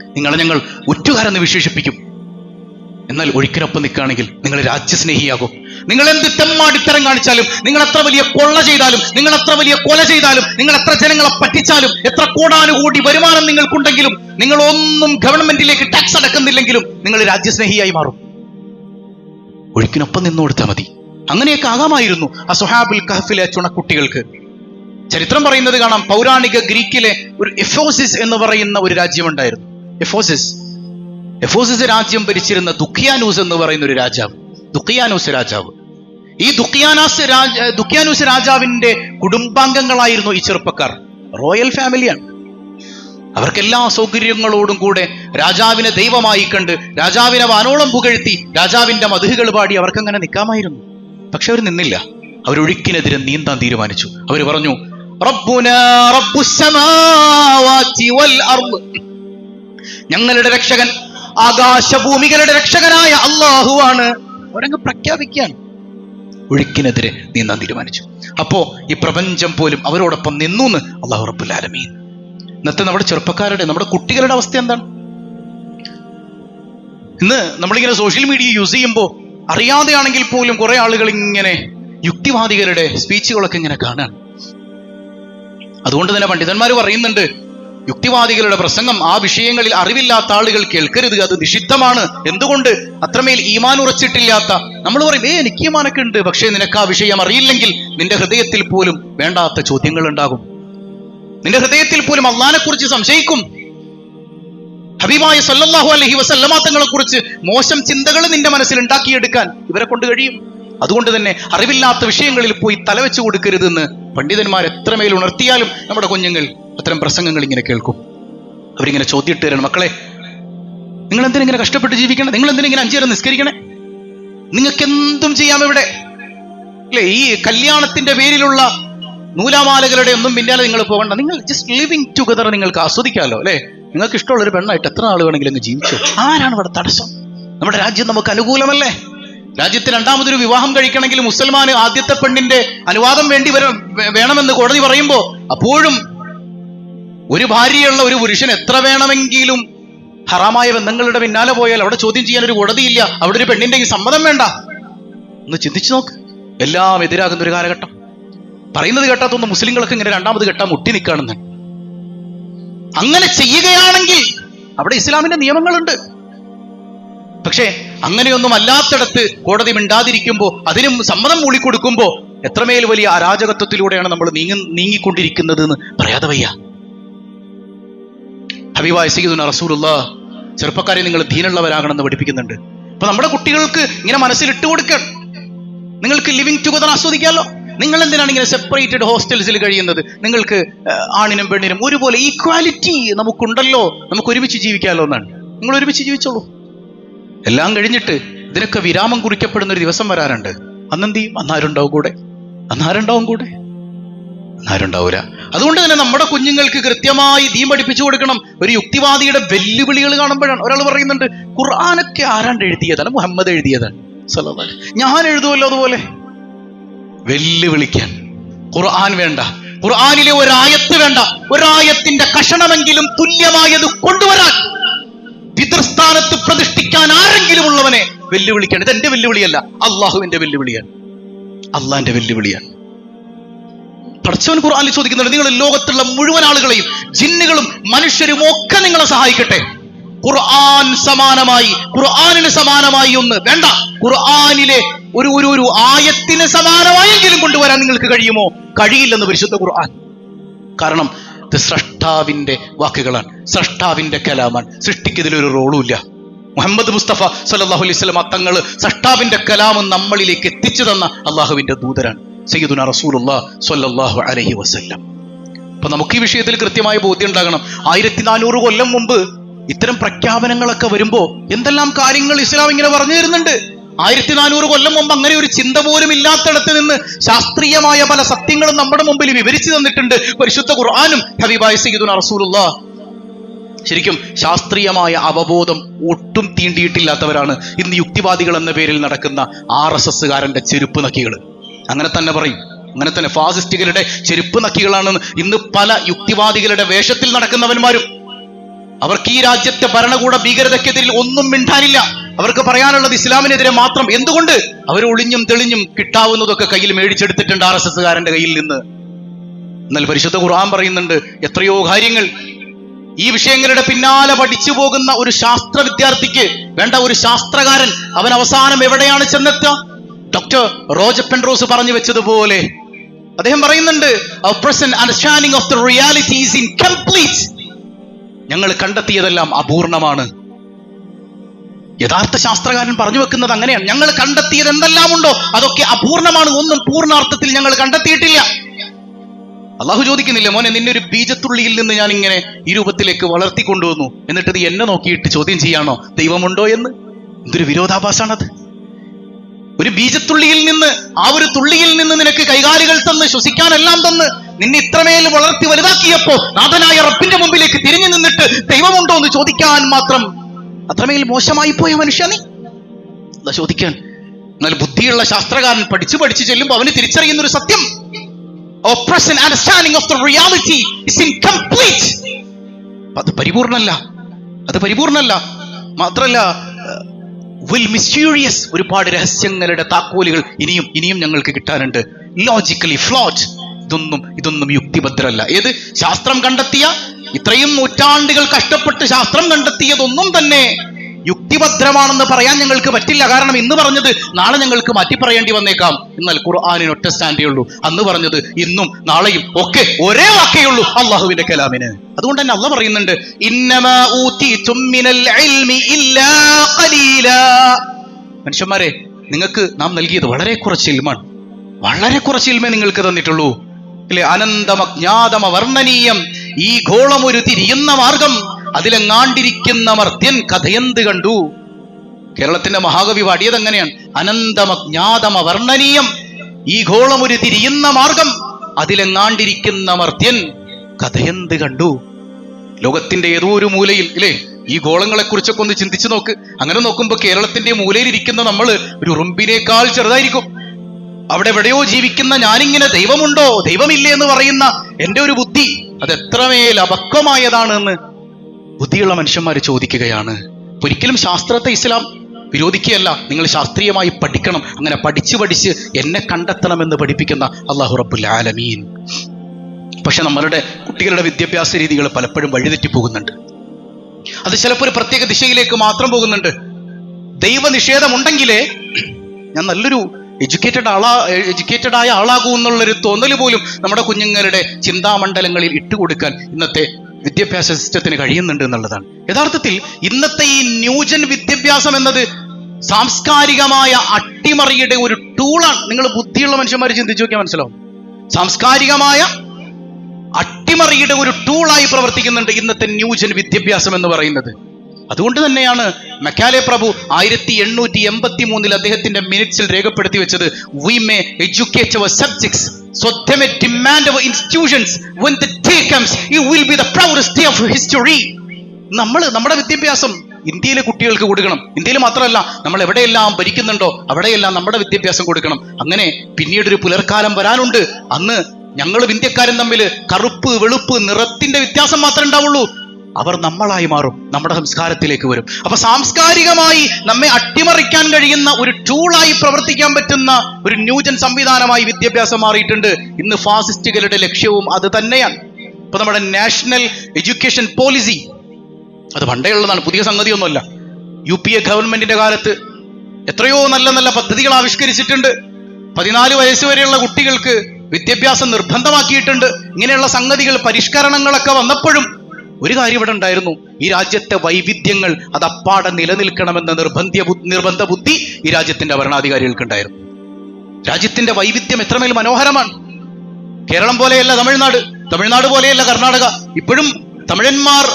നിങ്ങളെ ഞങ്ങൾ ഒറ്റുകാരെന്ന് വിശേഷിപ്പിക്കും. എന്നാൽ ഒഴുക്കിനൊപ്പം നിൽക്കുകയാണെങ്കിൽ നിങ്ങൾ രാജ്യസ്നേഹിയാകും. നിങ്ങൾ എന്ത് തെമ്മാടിത്തരം കാണിച്ചാലും നിങ്ങൾ എത്ര വലിയ കൊള്ള ചെയ്താലും നിങ്ങൾ എത്ര വലിയ കൊല ചെയ്താലും നിങ്ങൾ എത്ര ജനങ്ങളെ പറ്റിച്ചാലും എത്ര കോടാനുകൂടി വരുമാനം നിങ്ങൾക്കുണ്ടെങ്കിലും നിങ്ങൾ ഒന്നും ഗവൺമെന്റിലേക്ക് ടാക്സ് അടക്കുന്നില്ലെങ്കിലും നിങ്ങൾ രാജ്യസ്നേഹിയായി മാറും. ഒഴുക്കിനൊപ്പം നിന്നു കൊടുത്താൽ മതി. അങ്ങനെയൊക്കെ ആകാമായിരുന്നു ആ സുഹാബുൽ കഹഫിലെ ചുണക്കുട്ടികൾക്ക്. ചരിത്രം പറയുന്നത് കാണാം പൗരാണിക ഗ്രീക്കിലെ ഒരു എഫോസിസ് എന്ന് പറയുന്ന ഒരു രാജ്യമുണ്ടായിരുന്നു. എഫോസിസ്. എഫോസിസ് രാജ്യം ഭരിച്ചിരുന്ന ദുഃഖിയാനൂസ് എന്ന് പറയുന്ന ഒരു രാജാവ്. ദുഃഖിയാനൂസ് രാജാവ്. ഈ ദുഃഖിയാനാസ് രാജ ദുഃഖിയാനൂസ് രാജാവിന്റെ കുടുംബാംഗങ്ങളായിരുന്നു ഈ ചെറുപ്പക്കാർ. റോയൽ ഫാമിലിയാണ്. അവർക്ക് എല്ലാ സൗകര്യങ്ങളോടും കൂടെ രാജാവിനെ ദൈവമായി കണ്ട് രാജാവിനെ വാനോളം പുകഴ്ത്തി രാജാവിന്റെ മധുഹുകൾ പാടി അവർക്കങ്ങനെ നിൽക്കാമായിരുന്നു. പക്ഷെ അവർ നിന്നില്ല. അവരൊഴുക്കിനെതിരെ നീന്താൻ തീരുമാനിച്ചു. അവർ പറഞ്ഞു ഞങ്ങളുടെ രക്ഷകൻ ആകാശഭൂമികളുടെ രക്ഷകനായ അള്ളാഹുവാണ് അവരങ്ങ് പ്രഖ്യാപിക്കുകയാണ്. ഒഴുക്കിനെതിരെ നീന്താൻ തീരുമാനിച്ചു. അപ്പോ ഈ പ്രപഞ്ചം പോലും അവരോടൊപ്പം നിന്നു എന്ന് അള്ളാഹു റബ്ബുൽ ആലമീൻ. ഇന്നത്തെ നമ്മുടെ ചെറുപ്പക്കാരുടെ നമ്മുടെ കുട്ടികളുടെ അവസ്ഥ എന്താണ്? ഇന്ന് നമ്മളിങ്ങനെ സോഷ്യൽ മീഡിയ യൂസ് ചെയ്യുമ്പോൾ അറിയാതെയാണെങ്കിൽ പോലും കുറെ ആളുകൾ ഇങ്ങനെ യുക്തിവാദികളുടെ സ്പീച്ചുകളൊക്കെ ഇങ്ങനെ കാണാൻ അതുകൊണ്ട് തന്നെ പണ്ഡിതന്മാർ പറയുന്നുണ്ട് യുക്തിവാദികളുടെ പ്രസംഗം ആ വിഷയങ്ങളിൽ അറിവില്ലാത്ത ആളുകൾ കേൾക്കരുത് അത് നിഷിദ്ധമാണ്. എന്തുകൊണ്ട്? അത്രമേൽ ഈമാൻ ഉറച്ചിട്ടില്ലാത്ത. നമ്മൾ പറയും ഏ എനിക്ക് ഈമാനൊക്കെ ഉണ്ട് പക്ഷേ നിനക്ക് ആ വിഷയം അറിയില്ലെങ്കിൽ നിന്റെ ഹൃദയത്തിൽ പോലും വേണ്ടാത്ത ചോദ്യങ്ങൾ ഉണ്ടാകും. നിന്റെ ഹൃദയത്തിൽ പോലും അള്ളഹാനെ കുറിച്ച് സംശയിക്കും. ഹബീബായ സല്ലാഹു അലൈഹി വസല്ലമ തങ്ങളെ കുറിച്ച് മോശം ചിന്തകൾ നിന്റെ മനസ്സിൽ ഉണ്ടാക്കിയെടുക്കാൻ ഇവരെ കൊണ്ട് കഴിയും. അതുകൊണ്ട് തന്നെ അറിവില്ലാത്ത വിഷയങ്ങളിൽ പോയി തലവെച്ച് കൊടുക്കരുതെന്ന് പണ്ഡിതന്മാർ എത്രമേൽ ഉണർത്തിയാലും നമ്മുടെ കുഞ്ഞുങ്ങൾ അത്തരം പ്രസംഗങ്ങൾ ഇങ്ങനെ കേൾക്കും. അവരിങ്ങനെ ചോദ്യമിട്ട് തരണം മക്കളെ നിങ്ങൾ എന്തിനാ ഇങ്ങനെ കഷ്ടപ്പെട്ട് ജീവിക്കണം? നിങ്ങൾ എന്തിനാ ഇങ്ങനെ അഞ്ചേരം നിസ്കരിക്കണേ? നിങ്ങൾക്ക് എന്തും ചെയ്യാം ഇവിടെ. അല്ലേ ഈ കല്യാണത്തിന്റെ പേരിലുള്ള നൂലാമാലകളുടെ ഒന്നും പിന്നാലെ നിങ്ങൾ പോകണ്ട. നിങ്ങൾ ജസ്റ്റ് ലിവിങ് ടുഗദർ നിങ്ങൾക്ക് ആസ്വദിക്കാമല്ലോ അല്ലേ? നിങ്ങൾക്ക് ഇഷ്ടമുള്ള ഒരു പെണ്ണായിട്ട് എത്ര നാൾ വേണമെങ്കിലും ജീവിച്ചു? ആരാണ് ഇവിടെ തടസ്സം? നമ്മുടെ രാജ്യം നമുക്ക് അനുകൂലമല്ലേ? രാജ്യത്ത് രണ്ടാമതൊരു വിവാഹം കഴിക്കണമെങ്കിൽ മുസൽമാന് ആദ്യത്തെ പെണ്ണിന്റെ അനുവാദം വേണ്ടി വര വേ- വേണമെന്ന് കോടതി പറയുമ്പോ അപ്പോഴും ഒരു ഭാര്യയുള്ള ഒരു പുരുഷൻ എത്ര വേണമെങ്കിലും ഹറാമായ ബന്ധങ്ങളുടെ പിന്നാലെ പോയാൽ അവിടെ ചോദ്യം ചെയ്യാൻ ഒരു കോടതിയില്ല. അവിടെ ഒരു പെണ്ണിന്റെ സമ്മതം വേണ്ട. ഒന്ന് ചിന്തിച്ചു നോക്ക്. എല്ലാം എതിരാകുന്ന ഒരു കാലഘട്ടം. പറയുന്നത് കേട്ടാത്തൊന്ന് മുസ്ലിങ്ങളൊക്കെ ഇങ്ങനെ രണ്ടാമത് കെട്ടാൻ മുട്ടി നിൽക്കുകയാണെന്ന്. അങ്ങനെ ചെയ്യുകയാണെങ്കിൽ അവിടെ ഇസ്ലാമിന്റെ നിയമങ്ങളുണ്ട്. പക്ഷേ അങ്ങനെയൊന്നും അല്ലാത്തടത്ത് കോടതി മിണ്ടാതിരിക്കുമ്പോ അതിനും സമ്മതം മൂളിക്കൊടുക്കുമ്പോ എത്രമേൽ വലിയ അരാജകത്വത്തിലൂടെയാണ് നമ്മൾ നീങ്ങി നീങ്ങിക്കൊണ്ടിരിക്കുന്നത് എന്ന് പറയാതെ വയ്യ. ഹബീബായ റസൂലുള്ള ചെറുപ്പക്കാരെ നിങ്ങൾ ധീനുള്ളവരാകണമെന്ന് പഠിപ്പിക്കുന്നുണ്ട്. അപ്പൊ നമ്മുടെ കുട്ടികൾക്ക് ഇങ്ങനെ മനസ്സിൽ ഇട്ട് കൊടുക്കണം നിങ്ങൾക്ക് ലിവിങ് ടുഗദർ ആസ്വദിക്കാമല്ലോ നിങ്ങൾ എന്തിനാണ് ഇങ്ങനെ സെപ്പറേറ്റഡ് ഹോസ്റ്റൽസിൽ കഴിയുന്നത്? നിങ്ങൾക്ക് ആണിനും പെണ്ണിനും ഒരുപോലെ ഈക്വാലിറ്റി നമുക്കുണ്ടല്ലോ. നമുക്ക് ഒരുമിച്ച് ജീവിക്കാമല്ലോ എന്നാണ്. നിങ്ങൾ ഒരുമിച്ച് ജീവിച്ചോളൂ. എല്ലാം കഴിഞ്ഞിട്ട് ഇതിനൊക്കെ വിരാമം കുറിക്കപ്പെടുന്ന ഒരു ദിവസം വരാനുണ്ട്. അന്നെന്ത് അന്നാരുണ്ടാവും കൂടെ? അന്നാരുണ്ടാവും കൂടെ? അന്നാരുണ്ടാവൂല അതുകൊണ്ട് തന്നെ നമ്മുടെ കുഞ്ഞുങ്ങൾക്ക് കൃത്യമായി ദീം പഠിപ്പിച്ചു കൊടുക്കണം. ഒരു യുക്തിവാദിയുടെ വെല്ലുവിളികൾ കാണുമ്പോഴാണ് ഒരാൾ പറയുന്നുണ്ട് ഖുർആാനൊക്കെ ആരാണ്ട് എഴുതിയതാണ്? മുഹമ്മദ് എഴുതിയതാണ്. ഞാൻ എഴുതുമല്ലോ അതുപോലെ. വെല്ലുവിളിക്കാൻ. ഖുർആൻ വേണ്ട. ഖുർആാനിലെ ഒരായത്ത് വേണ്ട. ഒരായത്തിന്റെ കഷണമെങ്കിലും തുല്യമായത് കൊണ്ടുവരാൻ. പിതൃസ്ഥാനത്ത് പ്രതിഷ്ഠിക്കാൻ ആരെങ്കിലും ഉള്ളവനെ വെല്ലുവിളിക്കാൻ. ഇത് എന്റെ വെല്ലുവിളിയല്ല അള്ളാഹുവിന്റെ വെല്ലുവിളിയാണ്. അള്ളാന്റെ വെല്ലുവിളിയാണ്. പഠിച്ചവൻ ഖുർആാനിൽ ചോദിക്കുന്നുണ്ട് നിങ്ങൾ ലോകത്തുള്ള മുഴുവൻ ആളുകളെയും ജിന്നുകളും മനുഷ്യരും ഒക്കെ നിങ്ങളെ സഹായിക്കട്ടെ. ഖുർആൻ സമാനമായി ഖുർആാനിന് സമാനമായി ഒന്ന് വേണ്ട. ഖുർആാനിലെ ഒരു ഒരു ഒരു ആയത്തിന് സമാനമായെങ്കിലും കൊണ്ടുവരാൻ നിങ്ങൾക്ക് കഴിയുമോ? കഴിയില്ലെന്ന് പരിശുദ്ധ ഖുർആൻ. കാരണം ഇത് സ്രഷ്ടാവിന്റെ വാക്കുകളാണ് സ്രഷ്ടാവിന്റെ കലാമാണ്. സൃഷ്ടിക്കതിലൊരു റോളുമില്ല റോളും മുഹമ്മദ് മുസ്തഫ സല്ലല്ലാഹു അലൈഹി വസല്ലം തങ്ങൾ സഷ്ടാവിന്റെ കലാമം നമ്മളിലേക്ക് എത്തിച്ചു തന്ന അള്ളാഹുവിന്റെ ദൂതരാണ്. സയ്യിദുന റസൂലുള്ള സ്വല്ലല്ലാഹു അലഹി വസല്ലം. അപ്പൊ നമുക്ക് ഈ വിഷയത്തിൽ കൃത്യമായ ബോധ്യം ഉണ്ടാകണം. ആയിരത്തി നാനൂറ് കൊല്ലം മുമ്പ് ഇത്തരം പ്രഖ്യാപനങ്ങളൊക്കെ വരുമ്പോ എന്തെല്ലാം കാര്യങ്ങൾ ഇസ്ലാം ഇങ്ങനെ പറഞ്ഞു തരുന്നുണ്ട്? ആയിരത്തി നാനൂറ് കൊല്ലം മുമ്പ് അങ്ങനെ ഒരു ചിന്ത പോലും ഇല്ലാത്തടത്ത് നിന്ന് ശാസ്ത്രീയമായ പല സത്യങ്ങളും നമ്മുടെ മുമ്പിൽ വിവരിച്ചു തന്നിട്ടുണ്ട്. പരിശുദ്ധ ഖുർആാനും ഹബീബായ സയ്യിദുന റസൂലുള്ള. ശരിക്കും ശാസ്ത്രീയമായ അവബോധം ഒട്ടും തീണ്ടിയിട്ടില്ലാത്തവരാണ് ഇന്ന് യുക്തിവാദികൾ എന്ന പേരിൽ നടക്കുന്ന ആർ എസ് എസ്സുകാരന്റെ ചെരുപ്പ് നക്കികൾ അങ്ങനെ തന്നെ പറയും. അങ്ങനെ തന്നെ ഫാസിസ്റ്റുകളുടെ ചെരുപ്പ് നക്കികളാണ് ഇന്ന് പല യുക്തിവാദികളുടെ വേഷത്തിൽ നടക്കുന്നവന്മാരും. അവർക്ക് ഈ രാജ്യത്തെ ഭരണകൂട ഭീകരതയ്ക്കെതിരിൽ ഒന്നും മിണ്ടാനില്ല. അവർക്ക് പറയാനുള്ളത് ഇസ്ലാമിനെതിരെ മാത്രം. എന്തുകൊണ്ട്? അവർ ഒളിഞ്ഞും തെളിഞ്ഞും കിട്ടാവുന്നതൊക്കെ കയ്യിൽ മേടിച്ചെടുത്തിട്ടുണ്ട് ആർ എസ് കയ്യിൽ നിന്ന്. എന്നാൽ പരിശുദ്ധ ഖുർആൻ പറയുന്നുണ്ട് എത്രയോ കാര്യങ്ങൾ. ഈ വിഷയങ്ങളുടെ പിന്നാലെ പഠിച്ചു പോകുന്ന ഒരു ശാസ്ത്ര വിദ്യാർത്ഥിക്ക് വേണ്ട ഒരു ശാസ്ത്രകാരൻ അവൻ അവസാനം എവിടെയാണ് ചെന്നെത്തുക? ഡോക്ടർ റോജർ പെൻറോസ് പറഞ്ഞു വെച്ചതുപോലെ. അദ്ദേഹം പറയുന്നുണ്ട് present understanding of the reality is incomplete ഞങ്ങൾ കണ്ടെത്തിയതെല്ലാം അപൂർണമാണ്. യഥാർത്ഥ ശാസ്ത്രകാരൻ പറഞ്ഞു വെക്കുന്നത് അങ്ങനെയാണ്. ഞങ്ങൾ കണ്ടെത്തിയത് എന്തെല്ലാം ഉണ്ടോ അതൊക്കെ അപൂർണമാണ്. ഒന്നും പൂർണാർത്ഥത്തിൽ ഞങ്ങൾ കണ്ടെത്തിയിട്ടില്ല. അള്ളാഹു ചോദിക്കുന്നില്ല മോനെ നിന്നെ ഒരു ബീജത്തുള്ളിയിൽ നിന്ന് ഞാൻ ഇങ്ങനെ ഈ രൂപത്തിലേക്ക് വളർത്തിക്കൊണ്ടുവന്നു. എന്നിട്ട് നീ എന്നെ നോക്കിയിട്ട് ചോദ്യം ചെയ്യാണോ? ദൈവമുണ്ടോ എന്ന്? എന്തൊരു വിരോധാഭാസാണത് ഒരു ബീജത്തുള്ളിയിൽ നിന്ന് ആ ഒരു തുള്ളിയിൽ നിന്ന് നിനക്ക് കൈകാലുകൾ തന്ന് ശ്വസിക്കാനെല്ലാം തന്ന് നിന്നെ ഇത്രമേൽ വളർത്തി വലുതാക്കിയപ്പോ നാഥനായ റബ്ബിന്റെ മുമ്പിലേക്ക് തിരിഞ്ഞു നിന്നിട്ട് ദൈവമുണ്ടോ എന്ന് ചോദിക്കാൻ മാത്രം അത്രമേൽ മോശമായി പോയ മനുഷ്യ നീ? ചോദിക്കാൻ. എന്നാൽ ബുദ്ധിയുള്ള ശാസ്ത്രകാരൻ പഠിച്ചു പഠിച്ചു ചെല്ലുമ്പോൾ അവന് തിരിച്ചറിയുന്ന ഒരു സത്യം operation understanding of the reality is incomplete. അത് പരിപൂർണല്ല. അത് പരിപൂർണല്ല. മാത്രല്ല വിൽ മിസ്റ്റീരിയസ് ഒരുപാട് രഹസ്യങ്ങളുടെ താക്കോലുകൾ ഇനിയും ഇനിയും ഞങ്ങൾക്ക് കിട്ടാനുണ്ട്. ലോജിക്കലി ഫ്ലോട്ട് ഇതൊന്നും ഇതൊന്നും യുക്തിഭദ്രല്ല ഏത്? ശാസ്ത്രം കണ്ടെത്തിയ ഇത്രയും നൂറ്റാണ്ടുകൾ കഷ്ടപ്പെട്ട് ശാസ്ത്രം കണ്ടെത്തിയതൊന്നും തന്നെ യുക്തിഭദ്രമാണെന്ന് പറയാൻ ഞങ്ങൾക്ക് പറ്റില്ല. കാരണം ഇന്ന് പറഞ്ഞത് നാളെ ഞങ്ങൾക്ക് മാറ്റി പറയേണ്ടി വന്നേക്കാം. എന്നാൽ ഖുർആാനിന് ഒറ്റ സ്റ്റാൻഡേ ഉള്ളൂ. അന്ന് പറഞ്ഞത് ഇന്നും നാളെയും ഒക്കെ ഒരേ വാക്കേ ഉള്ളൂ. അള്ളാഹുവിന്റെ കലാമിന്. അതുകൊണ്ട് തന്നെ അള്ള പറയുന്നുണ്ട്. മനുഷ്യന്മാരെ നിങ്ങൾക്ക് നാം നൽകിയത് വളരെ കുറച്ച് ഇൽമാണ്. വളരെ കുറച്ച് ഇൽമേ നിങ്ങൾക്ക് തന്നിട്ടുള്ളൂ. അല്ലെ? അനന്തമജ്ഞാതമ വർണനീയം ഈ ഗോളം ഒരു തിരിയുന്ന മാർഗം അതിലെങ്ങാണ്ടിരിക്കുന്ന മർത്യൻ കഥയെന്ത് കണ്ടു? കേരളത്തിന്റെ മഹാകവി പാടിയത് അങ്ങനെയാണ്. അനന്തമജ്ഞാതമ വർണനീയം ഈ ഗോളം ഒരു തിരിയുന്ന മാർഗം അതിലെങ്ങാണ്ടിരിക്കുന്ന മർത്യൻ കഥയെന്ത് കണ്ടു? ലോകത്തിന്റെ ഏതോ ഒരു മൂലയിൽ ഇല്ലേ? ഈ ഗോളങ്ങളെ കുറിച്ചൊക്കെ ഒന്ന് ചിന്തിച്ചു നോക്ക്. അങ്ങനെ നോക്കുമ്പോൾ കേരളത്തിന്റെ മൂലയിൽ ഇരിക്കുന്ന നമ്മൾ ഒരു ഉറുമ്പിനേക്കാൾ ചെറുതായിരിക്കും. അവിടെ എവിടെയോ ജീവിക്കുന്ന ഞാനിങ്ങനെ ദൈവമുണ്ടോ ദൈവമില്ലേ എന്ന് പറയുന്ന എന്റെ ഒരു ബുദ്ധി അത് എത്രമേൽ അപക്വമായതാണ് എന്ന് ബുദ്ധിയുള്ള മനുഷ്യന്മാർ ചോദിക്കുകയാണ്. ഒരിക്കലും ശാസ്ത്രത്തെ ഇസ്ലാം വിരോധിക്കുകയല്ല. നിങ്ങൾ ശാസ്ത്രീയമായി പഠിക്കണം. അങ്ങനെ പഠിച്ചു പഠിച്ച് എന്നെ കണ്ടെത്തണമെന്ന് പഠിപ്പിക്കുന്ന അള്ളാഹു റബ്ബുൽ ആലമീൻ. പക്ഷെ നമ്മളുടെ കുട്ടികളുടെ വിദ്യാഭ്യാസ രീതികൾ പലപ്പോഴും വഴിതെറ്റി പോകുന്നുണ്ട്. അത് ചിലപ്പോൾ ഒരു പ്രത്യേക ദിശയിലേക്ക് മാത്രം പോകുന്നുണ്ട്. ദൈവനിഷേധമുണ്ടെങ്കിലേ ഞാൻ നല്ലൊരു എഡ്യൂക്കേറ്റഡ് ആളാ എഡ്യൂക്കേറ്റഡ് ആയ ആളാകൂ എന്നുള്ളൊരു തോന്നൽ പോലും നമ്മുടെ കുഞ്ഞുങ്ങളുടെ ചിന്താമണ്ഡലങ്ങളിൽ ഇട്ടുകൊടുക്കാൻ ഇന്നത്തെ വിദ്യാഭ്യാസ സിസ്റ്റത്തിന് കഴിയുന്നുണ്ട് എന്നുള്ളതാണ്. യഥാർത്ഥത്തിൽ ഇന്നത്തെ ഈ ന്യൂജൻ വിദ്യാഭ്യാസം എന്നത് സാംസ്കാരികമായ അട്ടിമറിയുടെ ഒരു ടൂളാണ്. നിങ്ങൾ ബുദ്ധിയുള്ള മനുഷ്യന്മാർ ചിന്തിച്ചു നോക്കിയാൽ മനസ്സിലാവും. സാംസ്കാരികമായ അട്ടിമറിയുടെ ഒരു ടൂളായി പ്രവർത്തിക്കുന്നുണ്ട് ഇന്നത്തെ ന്യൂജൻ വിദ്യാഭ്യാസം എന്ന് പറയുന്നത്. അതുകൊണ്ട് തന്നെയാണ് മെക്കാലെ പ്രഭു ആയിരത്തി എണ്ണൂറ്റി എൺപത്തി മൂന്നിൽ അദ്ദേഹത്തിന്റെ മിനിറ്റ്സിൽ രേഖപ്പെടുത്തി വെച്ചത് we may educate our subjects So may demand our institutions. When the day comes, it will be the proudest day of. നമ്മൾ നമ്മുടെ വിദ്യാഭ്യാസം ഇന്ത്യയിലെ കുട്ടികൾക്ക് കൊടുക്കണം ഇന്ത്യയിൽ മാത്രമല്ല നമ്മൾ എവിടെയെല്ലാം ഭരിക്കുന്നുണ്ടോ അവിടെയെല്ലാം നമ്മുടെ വിദ്യാഭ്യാസം കൊടുക്കണം അങ്ങനെ പിന്നീട് ഒരു പുലർക്കാലം വരാനുണ്ട് അന്ന് ഞങ്ങളും ഇന്ത്യക്കാരും തമ്മിൽ കറുപ്പ് വെളുപ്പ് നിറത്തിന്റെ വ്യത്യാസം മാത്രമേ ഉണ്ടാവുള്ളൂ അവർ നമ്മളായി മാറും നമ്മുടെ സംസ്കാരത്തിലേക്ക് വരും. അപ്പൊ സാംസ്കാരികമായി നമ്മെ അട്ടിമറിക്കാൻ കഴിയുന്ന ഒരു ടൂളായി പ്രവർത്തിക്കാൻ പറ്റുന്ന ഒരു ന്യൂജൻ സംവിധാനമായി വിദ്യാഭ്യാസം മാറിയിട്ടുണ്ട്. ഇന്ന് ഫാസിസ്റ്റുകളുടെ ലക്ഷ്യവും അത് തന്നെയാണ്. ഇപ്പൊ നമ്മുടെ നാഷണൽ എഡ്യൂക്കേഷൻ പോളിസി അത് പണ്ടേ ഉള്ളതാണ് പുതിയ സംഗതിയൊന്നുമല്ല. യു പി എ ഗവൺമെന്റിന്റെ കാലത്ത് എത്രയോ നല്ല നല്ല പദ്ധതികൾ ആവിഷ്കരിച്ചിട്ടുണ്ട്. പതിനാല് വയസ്സ് വരെയുള്ള കുട്ടികൾക്ക് വിദ്യാഭ്യാസം നിർബന്ധമാക്കിയിട്ടുണ്ട്. ഇങ്ങനെയുള്ള സംഗതികൾ പരിഷ്കരണങ്ങളൊക്കെ വന്നപ്പോഴും ഒരു കാര്യം ഇവിടെ ഉണ്ടായിരുന്നു. ഈ രാജ്യത്തെ വൈവിധ്യങ്ങൾ അത് അപ്പാടെ നിലനിൽക്കണമെന്ന നിർബന്ധ നിർബന്ധ ബുദ്ധി ഈ രാജ്യത്തിന്റെ ഭരണാധികാരികൾക്കുണ്ടായിരുന്നു. രാജ്യത്തിന്റെ വൈവിധ്യം എത്രമേൽ മനോഹരമാണ്. കേരളം പോലെയല്ല തമിഴ്നാട് തമിഴ്നാട് പോലെയല്ല കർണാടക. ഇപ്പോഴും തമിഴന്മാർ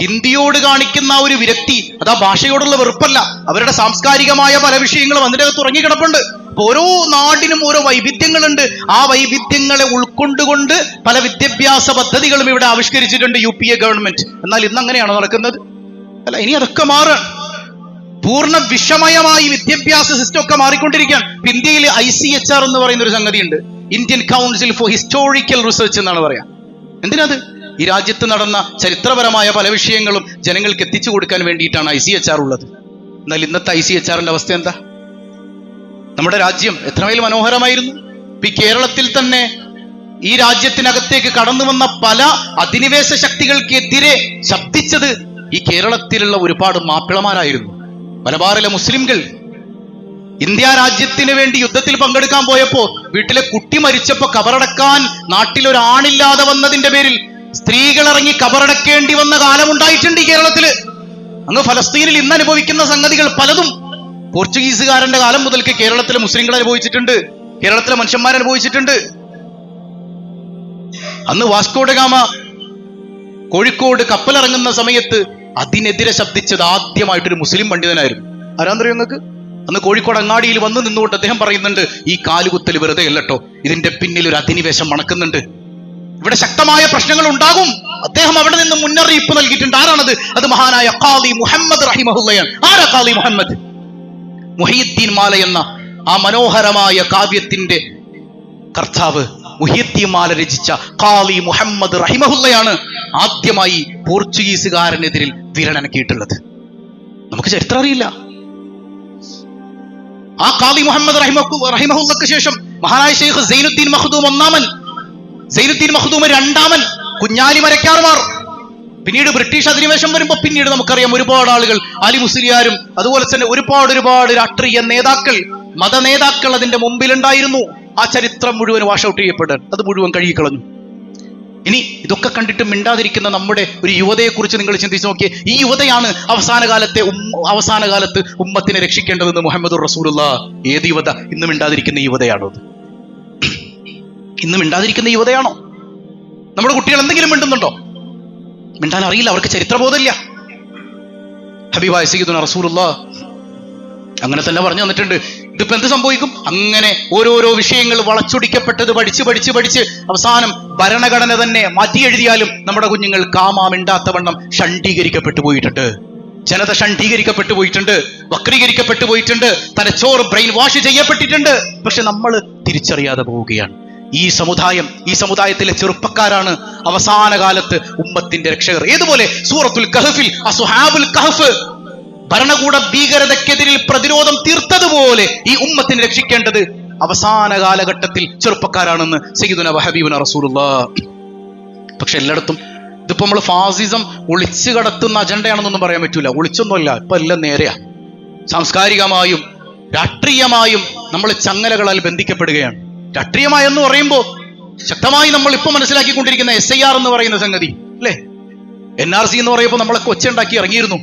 ഹിന്ദിയോട് കാണിക്കുന്ന ഒരു വിരക്തി അത് ആ ഭാഷയോടുള്ള വെറുപ്പല്ല. അവരുടെ സാംസ്കാരികമായ പല വിഷയങ്ങളും അതിന്റെ അകത്ത് ഉറങ്ങിക്കിടപ്പുണ്ട് ഓരോ നാടിനും ഓരോ വൈവിധ്യങ്ങളുണ്ട്. ആ വൈവിധ്യങ്ങളെ ഉൾക്കൊണ്ടുകൊണ്ട് പല വിദ്യാഭ്യാസ പദ്ധതികളും ഇവിടെ ആവിഷ്കരിച്ചിട്ടുണ്ട് യു പി എ ഗവൺമെന്റ്. എന്നാൽ ഇന്ന് അങ്ങനെയാണോ നടക്കുന്നത്? അല്ല ഇനി അതൊക്കെ മാറാൻ പൂർണ വിഷമയമായി വിദ്യാഭ്യാസ സിസ്റ്റം ഒക്കെ മാറിക്കൊണ്ടിരിക്കുകയാണ്. ഇന്ത്യയിൽ ഐ സി എച്ച് ആർ എന്ന് പറയുന്ന ഒരു സംഗതിയുണ്ട്. Indian council for historical research എന്നാണ് പറയാ. എന്തിനത്? ഈ രാജ്യത്ത് നടന്ന ചരിത്രപരമായ പല വിഷയങ്ങളും ജനങ്ങൾക്ക് എത്തിച്ചു കൊടുക്കാൻ വേണ്ടിയിട്ടാണ് ഐ സി എച്ച് ആർ ഉള്ളത്. എന്നാൽ ഇന്നത്തെ ഐ സി എച്ച് ആറിന്റെ അവസ്ഥ എന്താ? നമ്മുടെ രാജ്യം എത്രമേൽ മനോഹരമായിരുന്നു. ഈ കേരളത്തിൽ തന്നെ ഈ രാജ്യത്തിനകത്തേക്ക് കടന്നു വന്ന പല അധിനിവേശ ശക്തികൾക്കെതിരെ ശബ്ദിച്ചത് ഈ കേരളത്തിലുള്ള ഒരുപാട് മാപ്പിളമാരായിരുന്നു. മലബാറിലെ മുസ്ലിംകൾ ഇന്ത്യ രാജ്യത്തിന് വേണ്ടി യുദ്ധത്തിൽ പങ്കെടുക്കാൻ പോയപ്പോ വീട്ടിലെ കുട്ടി മരിച്ചപ്പോ കബറടക്കാൻ നാട്ടിൽ നാട്ടിലൊരാണില്ലാതെ വന്നതിന്റെ പേരിൽ സ്ത്രീകൾ ഇറങ്ങി കബറടക്കേണ്ടി വന്ന കാലമുണ്ടായിട്ടുണ്ട് ഈ കേരളത്തിൽ. അങ്ങ് ഫലസ്തീനിൽ ഇന്ന് അനുഭവിക്കുന്ന സംഗതികൾ പലതും പോർച്ചുഗീസുകാരന്റെ കാലം മുതൽക്ക് കേരളത്തിലെ മുസ്ലിങ്ങൾ അനുഭവിച്ചിട്ടുണ്ട്. കേരളത്തിലെ മനുഷ്യന്മാർ അനുഭവിച്ചിട്ടുണ്ട്. അന്ന് വാസ്കോഡഗാമ കോഴിക്കോട് കപ്പലിറങ്ങുന്ന സമയത്ത് അതിനെതിരെ ശബ്ദിച്ചത് ആദ്യമായിട്ടൊരു മുസ്ലിം പണ്ഡിതനായിരുന്നു. ആരാന്തറിയോ നിങ്ങൾക്ക്? അന്ന് കോഴിക്കോട് അങ്ങാടിയിൽ വന്ന് നിന്നുകൊണ്ട് അദ്ദേഹം പറയുന്നുണ്ട് ഈ കാലുകുത്തൽ വെറുതെ അല്ലട്ടോ ഇതിന്റെ പിന്നിൽ ഒരു അധിനിവേശം മണക്കുന്നുണ്ട്. ഇവിടെ ശക്തമായ പ്രശ്നങ്ങൾ ഉണ്ടാകും. അദ്ദേഹം അവിടെ നിന്ന് മുന്നറിയിപ്പ് നൽകിയിട്ടുണ്ട്. ആരാണത്? അത് മഹാനായ ഖാദി മുഹമ്മദ് റഹിമഹുല്ലയാണ് ആരാ ഖാദി മുഹമ്മദ്? മുഹിയുദ്ദീൻ മാല എന്ന ആ മനോഹരമായ കാവ്യത്തിന്റെ കർത്താവ് മുഹിയുദ്ദീൻ മാല രചിച്ച ഖാലി മുഹമ്മദ് റഹിമഹുല്ലയാണ് ആദ്യമായി പോർച്ചുഗീസുകാരനെതിരിൽ വിരണനക്കിയിട്ടുള്ളത് നമുക്ക് ചരിത്രം അറിയില്ല. ആ ഖാലി മുഹമ്മദ് റഹിമഹു റഹിമഹുല്ലക്ക് ശേഷം മഹാനായ ഷെയ്ഖ് സൈനുദ്ദീൻ മഖ്ദൂം ഒന്നാമൻ സൈനുദ്ദീൻ മഖ്ദൂം രണ്ടാമൻ കുഞ്ഞാലി മരക്കാർമാർ പിന്നീട് ബ്രിട്ടീഷ് അധിനിവേശം വരുമ്പോൾ പിന്നീട് നമുക്കറിയാം ഒരുപാട് ആളുകൾ അലി മുസ്ലിയാരും അതുപോലെ തന്നെ ഒരുപാട് ഒരുപാട് രാഷ്ട്രീയ നേതാക്കൾ മത നേതാക്കൾ അതിന്റെ മുമ്പിലുണ്ടായിരുന്നു. ആ ചരിത്രം മുഴുവൻ വാഷ് ഔട്ട് ചെയ്യപ്പെടാൻ അത് മുഴുവൻ കഴുകിക്കളഞ്ഞു. ഇനി ഇതൊക്കെ കണ്ടിട്ട് മിണ്ടാതിരിക്കുന്ന നമ്മുടെ ഒരു യുവതയെക്കുറിച്ച് നിങ്ങൾ ചിന്തിച്ച് നോക്കിയേ ഈ യുവതയാണ് അവസാന കാലത്തെ അവസാന കാലത്ത് ഉമ്മത്തിനെ രക്ഷിക്കേണ്ടതെന്ന് മുഹമ്മദ് റസൂലുള്ള. ഏത് യുവത? ഇന്ന് മിണ്ടാതിരിക്കുന്ന യുവതയാണോ അത്? ഇന്ന് മിണ്ടാതിരിക്കുന്ന യുവതയാണോ? നമ്മുടെ കുട്ടികൾ എന്തെങ്കിലും മിണ്ടുന്നുണ്ടോ? മിണ്ടാൻ അറിയില്ല അവർക്ക് ചരിത്രബോധമില്ല. ഹബീബായ റസൂലുള്ള. അങ്ങനെ തന്നെ പറഞ്ഞു തന്നിട്ടുണ്ട്. ഇതിപ്പോ എന്ത് സംഭവിക്കും? അങ്ങനെ ഓരോരോ വിഷയങ്ങൾ വളച്ചൊടിക്കപ്പെട്ടത് പഠിച്ച് പഠിച്ച് പഠിച്ച് അവസാനം ഭരണഘടന തന്നെ മാറ്റി എഴുതിയാലും നമ്മുടെ കുഞ്ഞുങ്ങൾ കാമാമിണ്ടാത്തവണ്ണം ഷണ്ഡീകരിക്കപ്പെട്ടു പോയിട്ടുണ്ട്. ജനത ഷണ്ഡീകരിക്കപ്പെട്ടു പോയിട്ടുണ്ട്. വക്രീകരിക്കപ്പെട്ടു പോയിട്ടുണ്ട്. തലച്ചോറ് ബ്രെയിൻ വാഷ് ചെയ്യപ്പെട്ടിട്ടുണ്ട്. പക്ഷെ നമ്മൾ തിരിച്ചറിയാതെ പോവുകയാണ്. ഈ സമുദായം ഈ സമുദായത്തിലെ ചെറുപ്പക്കാരാണ് അവസാന കാലത്ത് ഉമ്മത്തിന്റെ രക്ഷകർ. ഏതുപോലെ? സൂറത്തുൽ കഹഫിൽ അസുഹാബുൽ കഹഫ് ഭരണകൂട ഭീകരതയ്ക്കെതിരിൽ പ്രതിരോധം തീർത്തതുപോലെ ഈ ഉമ്മത്തിനെ രക്ഷിക്കേണ്ടത് അവസാന കാലഘട്ടത്തിൽ ചെറുപ്പക്കാരാണെന്ന് സയ്യിദുന വഹബീബുന റസൂലുള്ള പക്ഷെ എല്ലായിടത്തും ഇതിപ്പോ നമ്മൾ ഫാസിസം ഒളിച്ചു കടത്തുന്ന അജണ്ടയാണെന്നൊന്നും പറയാൻ പറ്റൂല. ഒളിച്ചൊന്നുമല്ല ഇപ്പൊ എല്ലാം നേരെയാ. സാംസ്കാരികമായും രാഷ്ട്രീയമായും നമ്മൾ ചങ്ങലകളാൽ ബന്ധിക്കപ്പെടുകയാണ്. രാഷ്ട്രീയമായി എന്ന് പറയുമ്പോൾ ശക്തമായി നമ്മൾ ഇപ്പൊ മനസ്സിലാക്കിക്കൊണ്ടിരിക്കുന്ന എസ് ഐ ആർ എന്ന് പറയുന്ന സംഗതി അല്ലേ? എൻ ആർ സി എന്ന് പറയുമ്പോൾ നമ്മളെ കൊച്ചുണ്ടാക്കി ഇറങ്ങിയിരുന്നു.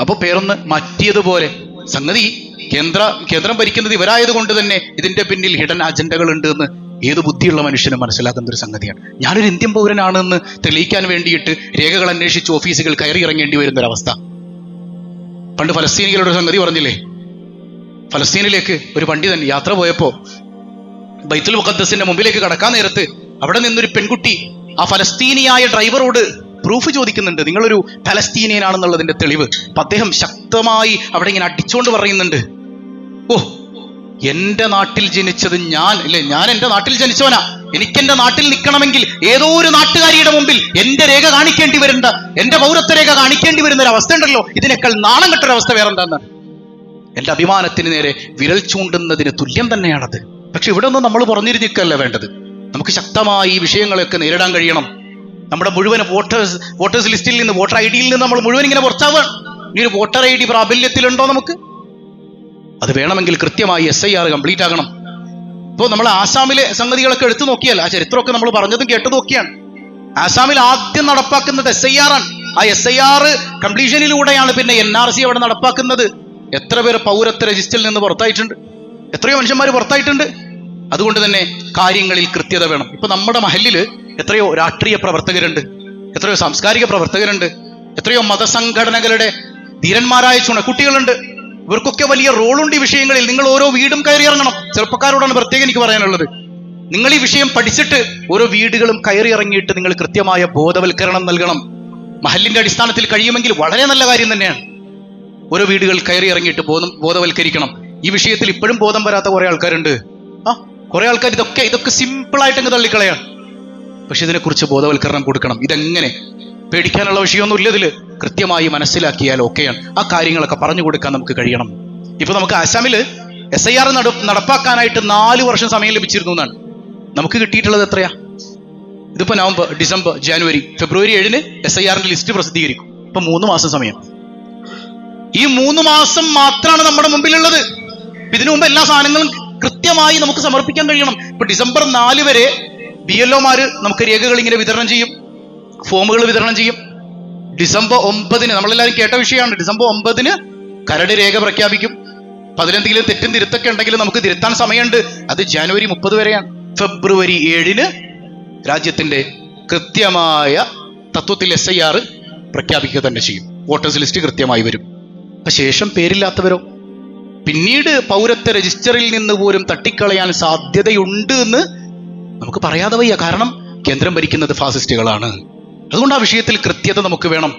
അപ്പൊ പേരൊന്ന് മാറ്റിയതുപോലെ സംഗതി കേന്ദ്ര കേന്ദ്രം ഭരിക്കുന്നത് ഇവരായത് കൊണ്ട് തന്നെ ഇതിന്റെ പിന്നിൽ ഹിഡൻ അജണ്ടകൾ ഉണ്ട് എന്ന് ഏത് ബുദ്ധിയുള്ള മനുഷ്യനും മനസ്സിലാക്കുന്ന ഒരു സംഗതിയാണ്. ഞാനൊരു ഇന്ത്യൻ പൗരനാണെന്ന് തെളിയിക്കാൻ വേണ്ടിയിട്ട് രേഖകൾ അന്വേഷിച്ച് ഓഫീസുകൾ കയറി ഇറങ്ങേണ്ടി വരുന്ന ഒരവസ്ഥ പണ്ട് ഫലസ്തീനികളുടെ സംഗതി പറഞ്ഞില്ലേ? ഫലസ്തീനിലേക്ക് ഒരു പണ്ഡിതൻ യാത്ര പോയപ്പോ ബൈത്തുൽ മുഖദ്ദസിന്റെ മുമ്പിലേക്ക് കടക്കാൻ നേരത്ത് അവിടെ നിന്നൊരു പെൺകുട്ടി ആ ഫലസ്തീനിയായ ഡ്രൈവറോട് പ്രൂഫ് ചോദിക്കുന്നുണ്ട്. നിങ്ങളൊരു ഫലസ്തീനിയനാണെന്നുള്ളതിന്റെ തെളിവ്. അപ്പൊ അദ്ദേഹം ശക്തമായി അവിടെ ഇങ്ങനെ അടിച്ചുകൊണ്ട് പറയുന്നുണ്ട്. ഓ എന്റെ നാട്ടിൽ ജനിച്ചത് ഞാൻ അല്ലെ ഞാൻ എന്റെ നാട്ടിൽ ജനിച്ചവനാ. എനിക്ക് എന്റെ നാട്ടിൽ നിൽക്കണമെങ്കിൽ ഏതോ ഒരു നാട്ടുകാരിയുടെ മുമ്പിൽ എന്റെ രേഖ കാണിക്കേണ്ടി വരുന്ന എന്റെ പൗരത്വ രേഖ കാണിക്കേണ്ടി വരുന്ന ഒരു അവസ്ഥ ഉണ്ടല്ലോ. ഇതിനേക്കാൾ നാണം കെട്ടൊരവസ്ഥ വേറെ എന്താണെന്നാണ് എന്റെ അഭിമാനത്തിന് നേരെ വിരൽ ചൂണ്ടുന്നതിന് തുല്യം തന്നെയാണത്. പക്ഷെ ഇവിടെ ഒന്നും നമ്മൾ പുറഞ്ഞിരിക്കല്ല വേണ്ടത്? നമുക്ക് ശക്തമായി ഈ വിഷയങ്ങളെയൊക്കെ നേരിടാൻ കഴിയണം. നമ്മുടെ മുഴുവൻ വോട്ടേഴ്സ് വോട്ടേഴ്സ് ലിസ്റ്റിൽ നിന്ന് വോട്ടർ ഐ ഡിയിൽ നിന്ന് നമ്മൾ മുഴുവൻ ഇങ്ങനെ പുറത്താവുകയാണ് ഇനി ഒരു വോട്ടർ ഐ ഡി പ്രാബല്യത്തിലുണ്ടോ നമുക്ക്? അത് വേണമെങ്കിൽ കൃത്യമായി എസ് ഐ ആർ കംപ്ലീറ്റ് ആകണം. ഇപ്പോൾ നമ്മൾ ആസാമിലെ സംഗതികളൊക്കെ എടുത്തു നോക്കിയാൽ ആ ചരിത്രമൊക്കെ നമ്മൾ പറഞ്ഞതും കേട്ടു നോക്കിയാണ് ആസാമിൽ ആദ്യം നടപ്പാക്കുന്നത് എസ് ഐ ആർ ആണ്. ആ എസ് ഐ ആർ കംപ്ലീഷനിലൂടെയാണ് പിന്നെ എൻ ആർ സി അവിടെ നടപ്പാക്കുന്നത്. എത്ര പേർ പൗരത്വ രജിസ്റ്ററിൽ നിന്ന് പുറത്തായിട്ടുണ്ട്? എത്രയോ മനുഷ്യന്മാർ പുറത്തായിട്ടുണ്ട്? അതുകൊണ്ട് തന്നെ കാര്യങ്ങളിൽ കൃത്യത വേണം. ഇപ്പൊ നമ്മുടെ മഹലിൽ എത്രയോ രാഷ്ട്രീയ പ്രവർത്തകരുണ്ട് എത്രയോ സാംസ്കാരിക പ്രവർത്തകരുണ്ട് എത്രയോ മതസംഘടനകളുടെ ധീരന്മാരായ ചുണക്കുട്ടികളുണ്ട് ഇവർക്കൊക്കെ വലിയ റോളുണ്ട് ഈ വിഷയങ്ങളിൽ. നിങ്ങൾ ഓരോ വീടും കയറി ഇറങ്ങണം. ചെറുപ്പക്കാരോടാണ് പ്രത്യേകം എനിക്ക് പറയാനുള്ളത്. നിങ്ങൾ ഈ വിഷയം പഠിച്ചിട്ട് ഓരോ വീടുകളും കയറി ഇറങ്ങിയിട്ട് നിങ്ങൾ കൃത്യമായ ബോധവൽക്കരണം നൽകണം. മഹലിന്റെ അടിസ്ഥാനത്തിൽ കഴിയുമെങ്കിൽ വളരെ നല്ല കാര്യം തന്നെയാണ്. ഓരോ വീടുകൾ കയറി ഇറങ്ങിയിട്ട് ബോധം ബോധവൽക്കരിക്കണം. ഈ വിഷയത്തിൽ ഇപ്പോഴും ബോധം വരാത്ത കുറെ ആൾക്കാരുണ്ട്. ആ കുറെ ആൾക്കാർ ഇതൊക്കെ ഇതൊക്കെ സിമ്പിൾ ആയിട്ട് അങ്ങ് തള്ളിക്കളയാണ്. പക്ഷെ ഇതിനെക്കുറിച്ച് ബോധവൽക്കരണം കൊടുക്കണം. ഇതെങ്ങനെ? പേടിക്കാനുള്ള വിഷയമൊന്നും ഇല്ല കൃത്യമായി മനസ്സിലാക്കിയാൽ ഓക്കെയാണ്. ആ കാര്യങ്ങളൊക്കെ പറഞ്ഞു കൊടുക്കാൻ നമുക്ക് കഴിയണം. ഇപ്പൊ നമുക്ക് ആസാമിൽ എസ് ഐ ആർ നട നടപ്പാക്കാനായിട്ട് നാല് വർഷം സമയം ലഭിച്ചിരുന്നു എന്നാണ്. നമുക്ക് കിട്ടിയിട്ടുള്ളത് എത്രയാ? ഇതിപ്പോ നവംബർ ഡിസംബർ ജാനുവരി ഫെബ്രുവരി ഏഴിന് എസ് ഐ ആറിന്റെ ലിസ്റ്റ് പ്രസിദ്ധീകരിക്കും. ഇപ്പൊ മൂന്ന് മാസം സമയം. ഈ മൂന്ന് മാസം മാത്രമാണ് നമ്മുടെ മുമ്പിലുള്ളത്. ഇതിനു മുമ്പ് എല്ലാ സാധനങ്ങളും കൃത്യമായി നമുക്ക് സമർപ്പിക്കാൻ കഴിയണം. ഇപ്പൊ ഡിസംബർ നാല് വരെ ബി എൽ ഒമാര് നമുക്ക് രേഖകൾ ഇങ്ങനെ വിതരണം ചെയ്യും. ഫോമുകൾ വിതരണം ചെയ്യും. ഡിസംബർ ഒമ്പതിന് നമ്മളെല്ലാവരും കേട്ട വിഷയമാണ്. ഡിസംബർ ഒമ്പതിന് കരട് രേഖ പ്രഖ്യാപിക്കും. പതിനെന്തെങ്കിലും തെറ്റും തിരുത്തൊക്കെ ഉണ്ടെങ്കിൽ നമുക്ക് തിരുത്താൻ സമയമുണ്ട്. അത് ജനുവരി മുപ്പത് വരെയാണ്. ഫെബ്രുവരി ഏഴിന് രാജ്യത്തിന്റെ കൃത്യമായ തത്വത്തിൽ എസ് ഐ ആർ പ്രഖ്യാപിക്കുക തന്നെ ചെയ്യും. വോട്ടേഴ്സ് ലിസ്റ്റ് കൃത്യമായി വരും. അപ്പൊ ശേഷം പേരില്ലാത്തവരോ? പിന്നീട് പൗരത്വ രജിസ്റ്ററിൽ നിന്ന് പോലും തട്ടിക്കളയാൻ സാധ്യതയുണ്ട് എന്ന് നമുക്ക് പറയാതെ വയ്യ. കാരണം കേന്ദ്രം ഭരിക്കുന്നത് ഫാസിസ്റ്റുകളാണ്. അതുകൊണ്ട് ആ വിഷയത്തിൽ കൃത്യത നമുക്ക് വേണം.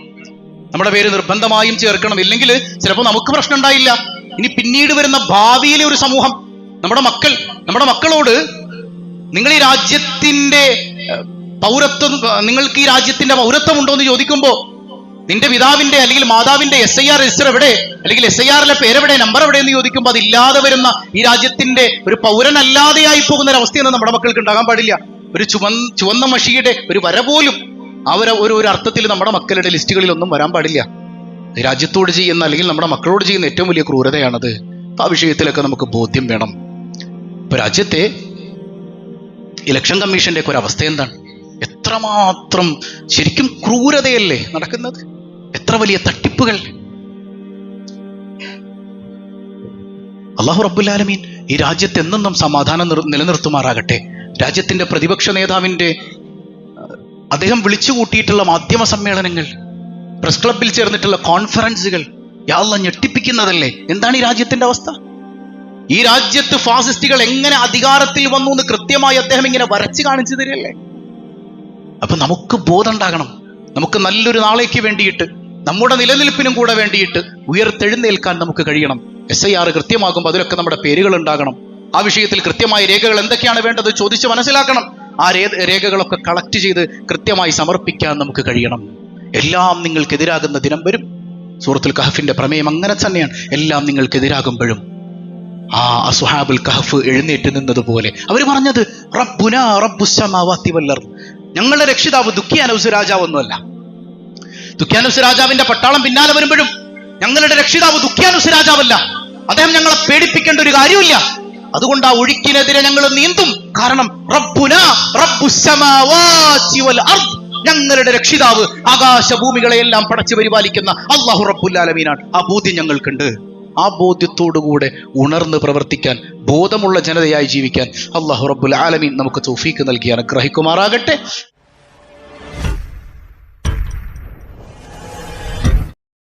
നമ്മുടെ പേര് നിർബന്ധമായും ചേർക്കണം. ഇല്ലെങ്കിൽ ചിലപ്പോൾ നമുക്ക് പ്രശ്നം ഉണ്ടായില്ല. ഇനി പിന്നീട് വരുന്ന ഭാവിയിലെ ഒരു സമൂഹം നമ്മുടെ മക്കൾ നമ്മുടെ മക്കളോട് നിങ്ങൾ ഈ രാജ്യത്തിന്റെ പൗരത്വം നിങ്ങൾക്ക് ഈ രാജ്യത്തിന്റെ പൗരത്വം ഉണ്ടോ എന്ന് ചോദിക്കുമ്പോ നിന്റെ പിതാവിന്റെ അല്ലെങ്കിൽ മാതാവിന്റെ എസ് ഐ ആർ രജിസ്റ്റർ എവിടെ? അല്ലെങ്കിൽ എസ് ഐ ആറിലെ പേരെവിടെ? നമ്പർ എവിടെ എന്ന് ചോദിക്കുമ്പോൾ അതില്ലാതെ വരുന്ന ഈ രാജ്യത്തിന്റെ ഒരു പൗരനല്ലാതെയായി പോകുന്ന ഒരു അവസ്ഥയൊന്നും നമ്മുടെ മക്കൾക്ക് ഉണ്ടാകാൻ പാടില്ല. ഒരു ചുവ ചുവന്ന മഷിയുടെ ഒരു വര പോലും അവർ ഒരു ഒരു അർത്ഥത്തിൽ നമ്മുടെ മക്കളുടെ ലിസ്റ്റുകളിൽ ഒന്നും വരാൻ പാടില്ല. രാജ്യത്തോട് ചെയ്യുന്ന അല്ലെങ്കിൽ നമ്മുടെ മക്കളോട് ചെയ്യുന്ന ഏറ്റവും വലിയ ക്രൂരതയാണത്. ആ വിഷയത്തിലൊക്കെ നമുക്ക് ബോധ്യം വേണം. ഇപ്പൊ രാജ്യത്തെ ഇലക്ഷൻ കമ്മീഷന്റെ ഒക്കെ ഒരു അവസ്ഥ എന്താണ്? എത്രമാത്രം ശരിക്കും ക്രൂരതയല്ലേ നടക്കുന്നത്? എത്ര വലിയ തട്ടിപ്പുകൾ? അള്ളാഹു റബ്ബുലാലമീൻ ഈ രാജ്യത്ത് എന്നെന്നും സമാധാനം നിലനിർത്തുമാറാകട്ടെ. രാജ്യത്തിന്റെ പ്രതിപക്ഷ നേതാവിന്റെ അദ്ദേഹം വിളിച്ചു കൂട്ടിയിട്ടുള്ള മാധ്യമ സമ്മേളനങ്ങൾ പ്രസ് ക്ലബിൽ ചേർന്നിട്ടുള്ള കോൺഫറൻസുകൾ യാള്ള ഞെട്ടിപ്പിക്കുന്നതല്ലേ? എന്താണ് ഈ രാജ്യത്തിന്റെ അവസ്ഥ? ഈ രാജ്യത്ത് ഫാസിസ്റ്റുകൾ എങ്ങനെ അധികാരത്തിൽ വന്നു എന്ന് കൃത്യമായി അദ്ദേഹം ഇങ്ങനെ വരച്ചു കാണിച്ചു തരികയല്ലേ? അപ്പൊ നമുക്ക് ബോധം ഉണ്ടാകണം. നമുക്ക് നല്ലൊരു നാളേക്ക് വേണ്ടിയിട്ട് നമ്മുടെ നിലനിൽപ്പിനും കൂടെ വേണ്ടിയിട്ട് ഉയർത്തെഴുന്നേൽക്കാൻ നമുക്ക് കഴിയണം. എസ് ഐ ആർ കൃത്യമാകുമ്പോൾ അതിലൊക്കെ നമ്മുടെ പേരുകൾ ഉണ്ടാകണം. ആ വിഷയത്തിൽ കൃത്യമായ രേഖകൾ എന്തൊക്കെയാണ് വേണ്ടത് ചോദിച്ച് മനസ്സിലാക്കണം. ആ രേഖകളൊക്കെ കളക്ട് ചെയ്ത് കൃത്യമായി സമർപ്പിക്കാൻ നമുക്ക് കഴിയണം. എല്ലാം നിങ്ങൾക്കെതിരാകുന്ന ദിനം വരും. സൂറത്തുൽ കഹഫിന്റെ പ്രമേയം അങ്ങനെ തന്നെയാണ്. എല്ലാം നിങ്ങൾക്കെതിരാകുമ്പോഴും. ആ അസുഹാബുൽ കഹഫ് എഴുന്നേറ്റ് നിന്നതുപോലെ അവർ പറഞ്ഞത് റബ്ബുന റബ്ബുസ്സമാവാത്തി വല്ലർ ഞങ്ങളുടെ രക്ഷിതാവ് ദുഃഖിയാനൗസ് രാജാവൊന്നുമല്ല. ദുഃഖ്യാനുസ് രാജാവിന്റെ പട്ടാളം പിന്നാലെ വരുമ്പോഴും ഞങ്ങളുടെ രക്ഷിതാവ് ദുഃഖ്യാനുസ് രാജാവല്ല. അദ്ദേഹം ഞങ്ങളെ പേടിപ്പിക്കേണ്ട ഒരു കാര്യമില്ല അതുകൊണ്ട് ആ ഒഴുക്കിനെതിരെ ഞങ്ങൾ നീന്തും. കാരണം റബ്ബുന ഞങ്ങളുടെ രക്ഷിതാവ് ആകാശഭൂമികളെയെല്ലാം പടച്ചു പരിപാലിക്കുന്ന അള്ളാഹു റബ്ബുല്ലാലമീനാണ് ആ ബോധ്യം ഞങ്ങൾക്കുണ്ട്. ആ ബോധ്യത്തോടുകൂടെ ഉണർന്ന് പ്രവർത്തിക്കാൻ ബോധമുള്ള ജനതയായി ജീവിക്കാൻ അള്ളാഹു റബ്ബുൽ ആലമീൻ നമുക്ക് തൗഫീക്ക് നൽകി അനുഗ്രഹിക്കുമാറാകട്ടെ.